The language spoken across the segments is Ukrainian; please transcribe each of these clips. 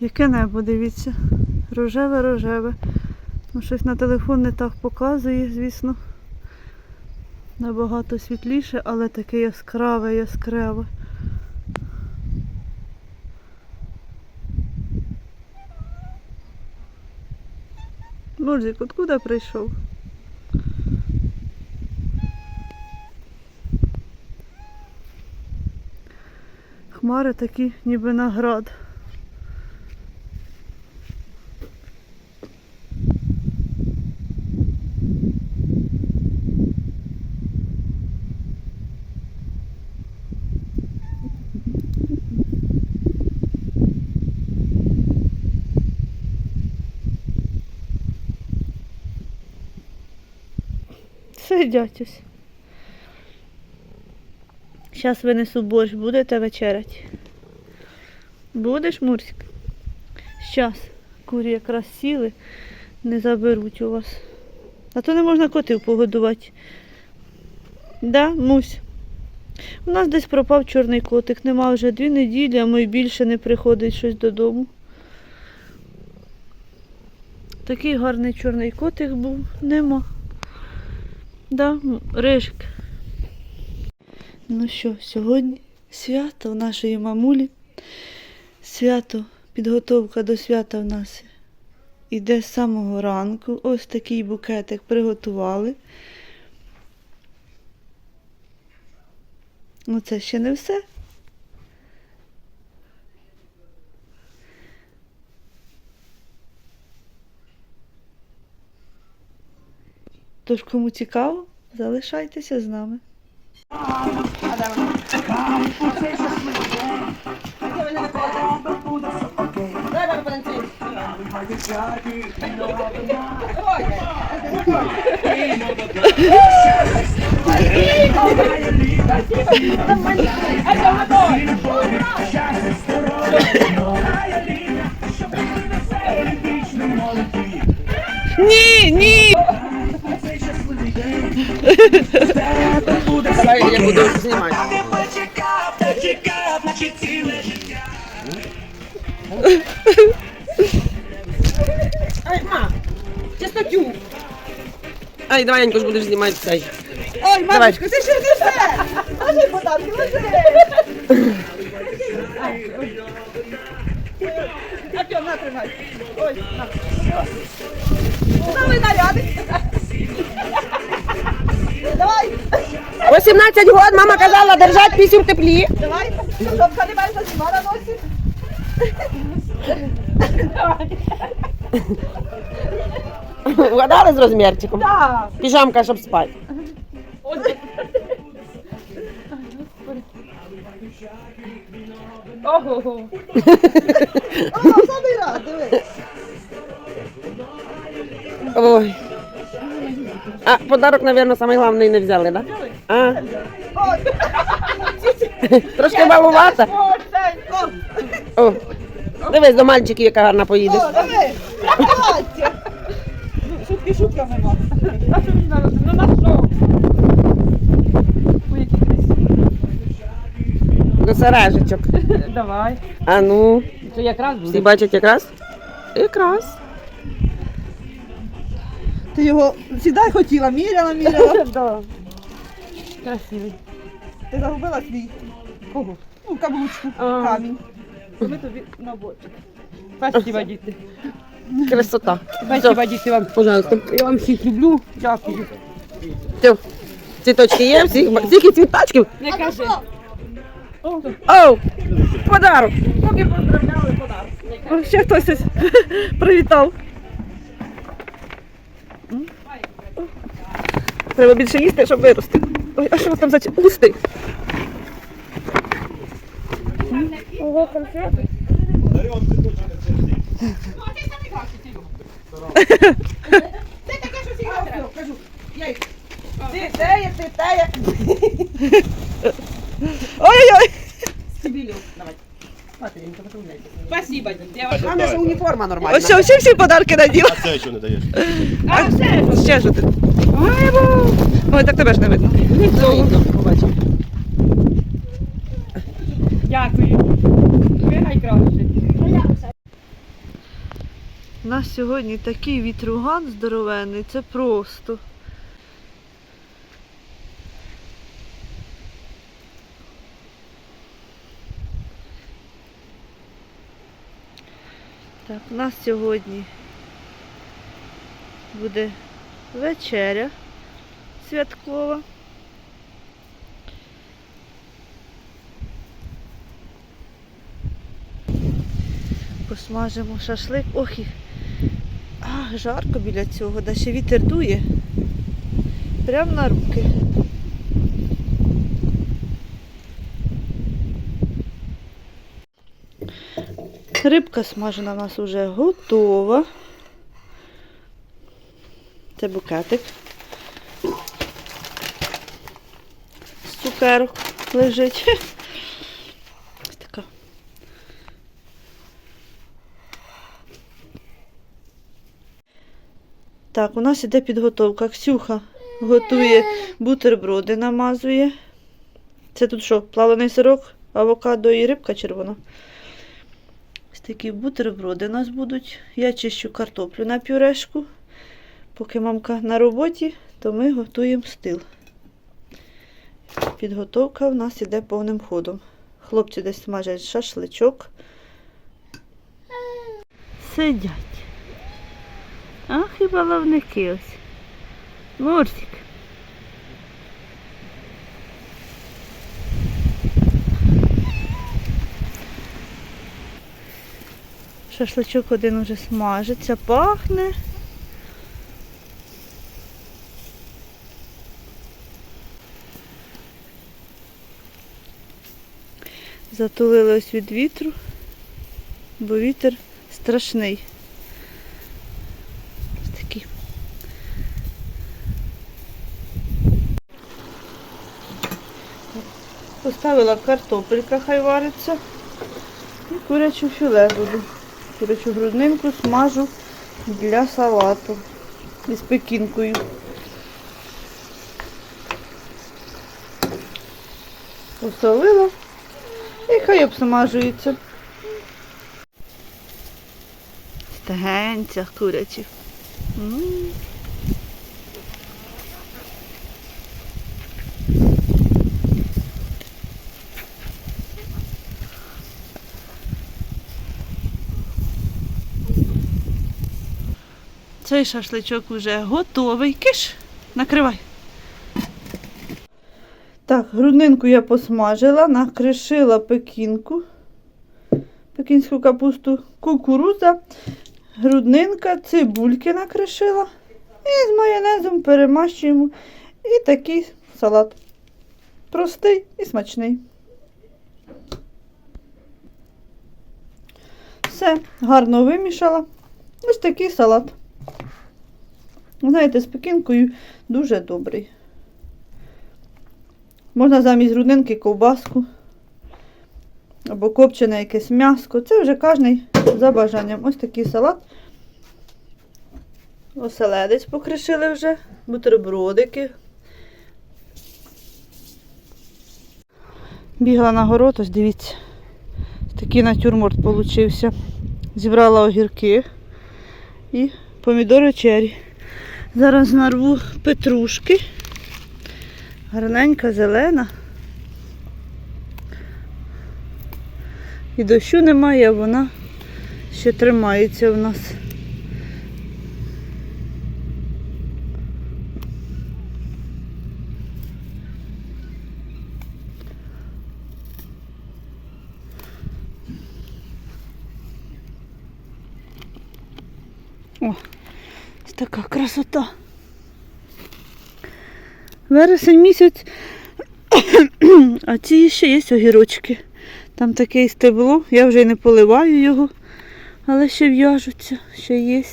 Яке небо, дивіться. Рожеве, рожеве. Ну, щось на телефон не так показує, звісно. Набагато світліше, але таке яскраве, яскраве. Мурзик, откуда прийшов? Хмари такі, ніби наград. Сидять ось. Зараз винесу борщ, будете вечерять? Будеш, Мурсик? Щас. Курі якраз сіли, не заберуть у вас. А то не можна котів погодувати. Да, Мусь? У нас десь пропав чорний котик. Нема вже дві неділі, а мій більше не приходить щось додому. Такий гарний чорний котик був. Нема. Да, Рижик. Ну що, сьогодні свято в нашої мамулі. Свято, підготовка до свята в нас іде з самого ранку. Ось такий букетик приготували. Ну це ще не все. Тож, кому цікаво, залишайтеся з нами. Ні, ні! Я буду знімати. Ай, ма, чистотю. Ай, давай, Янько, ж будеш знімати цей. Ой, мамочко, це ще не все! Ложи подарки, ложи! Артем, на, тримай. Ой, на. Новий нарядик. Давай, 18 год, мама казала держати пісю в теплі. давай. Щоб калібай засіма на носі. Вгадали з розмірчиком? Так. Піжамка, щоб спати. Ого. О, самий раз. Ой. А подарок, мабуть, самий головний не взяли, так? Да? А? Трошки малувата. о. Дивись до мальчиків, яка гарна о, диви. Шутки шутками надо? Ну. До сережечок. Давай. А ну, Це якраз буде. всі бачать якраз? Якраз. Ти його сідай хотіла, міряла, міряла. Да. Красивий. Ти загубила свій Кого? ну, каблучку, А. камінь. Ми тобі на бочок. Спасибо, діти. Красота. Спасибо, діти вам. Пожалуйста. Я вам всіх люблю. Дякую. Все. Цвіточки є, всіх, всіх цвіточків. Не кажи. Оу, подарок. О, Ще хтось ось привітав. Треба більше їсти, щоб вирости. Ой, а що у вас там за ці усти? Ого, конфети. Ти теє, ти те, Ой-ой-ой! Спасибо, вас- мене уніформа нормальна. Ось все, всі всі подарки наділа. А це що не даєш? А все. Ще що ти? Ой, бо. Ой, так тебе ж не видно. Побачимо. Дякую. Ви найкраще. У нас сьогодні такий вітруган здоровенний, це просто. Так, у нас сьогодні буде вечеря святкова. Посмажимо шашлик. Ох, і жарко біля цього, да ще вітер дує. Прямо на руки. Рибка смажена у нас вже готова. Це букетик. З цукерок лежить. Так, у нас іде підготовка. Ксюха готує бутерброди, намазує. Це тут що, плавлений сирок, авокадо і рибка червона. Такі бутерброди у нас будуть. Я чищу картоплю на пюрешку. Поки мамка на роботі, то ми готуємо стил. Підготовка в нас іде повним ходом. Хлопці десь смажать шашличок. Сидять. Ах, і баловники ось. Мурсик. Шашличок один уже смажиться, пахне. Затулили ось від вітру, бо вітер страшний. Ось такий. Поставила картопелька, хай вариться. І курячу філе буду. Курячу грудинку смажу для салату із пекінкою. Посолила і хай обсмажується. Стегенця курячі. Цей шашличок вже готовий. Киш, накривай. Так, грудинку я посмажила, накришила пекінку, пекінську капусту, кукурудза, груднинка, цибульки накришила. І з майонезом перемащуємо. І такий салат. Простий і смачний. Все, гарно вимішала. Ось такий салат. Знаєте, з пекінкою дуже добрий. Можна замість грудинки ковбаску або копчене якесь м'яско. Це вже кожний за бажанням. Ось такий салат. Оселедець покришили вже, бутербродики. Бігла на город, ось дивіться. Такий натюрморт получився. Зібрала огірки і помідори чері. Зараз нарву петрушки. Гарненька, зелена. І дощу немає, вона ще тримається в нас. О, така красота. Вересень місяць, а ці ще є огірочки. Там таке стебло, я вже й не поливаю його, але ще в'яжуться, ще є.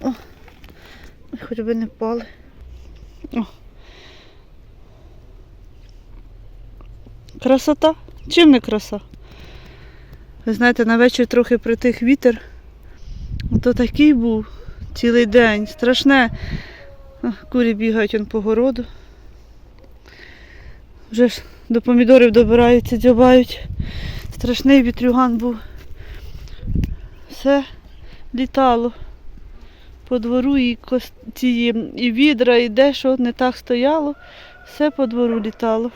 О, хоч би не пали. О. Красота. Чим не краса? Ви знаєте, на вечір трохи притих вітер. То такий був цілий день. Страшне. Курі бігають он по городу. Вже ж до помідорів добираються, дзьобають. Страшний вітрюган був. Все літало по двору і кос... ці, і відра, і де що не так стояло, все по двору літало.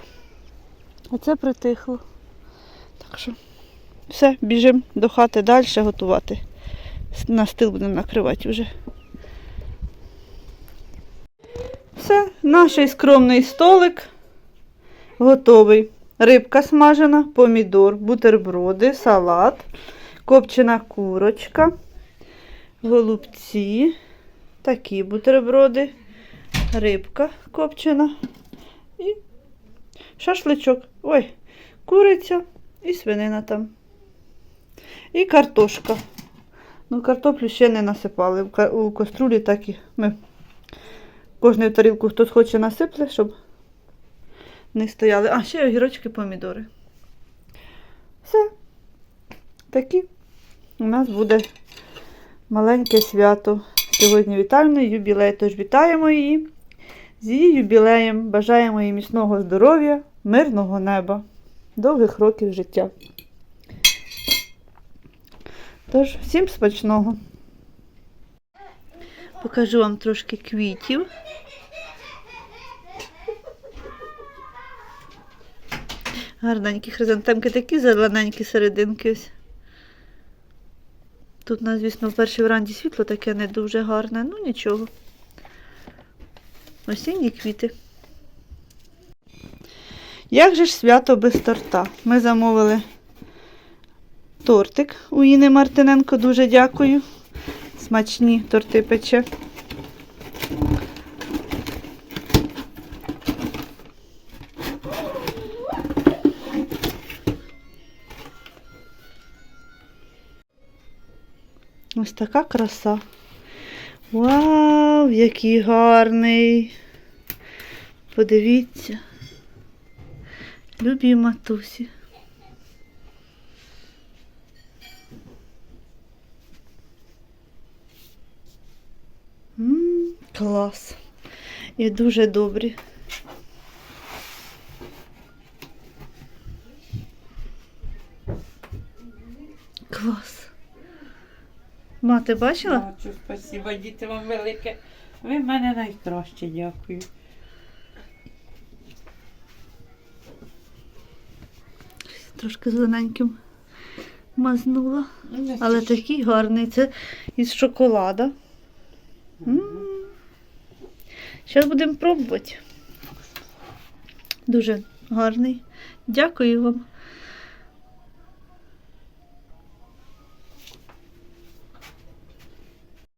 А це притихло. Так що все, біжимо до хати далі готувати. На стіл будемо накривати вже. Все, наш скромний столик готовий. Рибка смажена, помідор, бутерброди, салат, копчена курочка, голубці, такі бутерброди, рибка копчена і шашличок. Ой, куриця і свинина там. І картошка. Ну, картоплю ще не насипали. У каструлі так і ми кожну тарілку хтось хоче насипле, щоб не стояли. А, ще огірочки, помідори. Все. Такі у нас буде маленьке свято. Сьогодні вітальний юбілей, тож вітаємо її з її юбілеєм. Бажаємо їй міцного здоров'я, мирного неба, довгих років життя. Тож, всім смачного. Покажу вам трошки квітів. Гарненькі хризантемки такі зелененькі серединки ось. Тут, звісно, в першій вранді світло таке не дуже гарне, ну нічого. Осінні квіти. Як же ж свято без торта? Ми замовили тортик у Іни Мартиненко. Дуже дякую. Смачні торти пече. Ось така краса. Вау, який гарний. Подивіться. Любі матусі. Клас. І дуже добрі. Клас. Мати бачила? Бачу, спасибо, діти вам велике. Ви в мене найкраще, дякую. Трошки зелененьким мазнула. Ну, Але такий гарний. Це із шоколада. Зараз будемо пробувати. Дуже гарний. Дякую вам.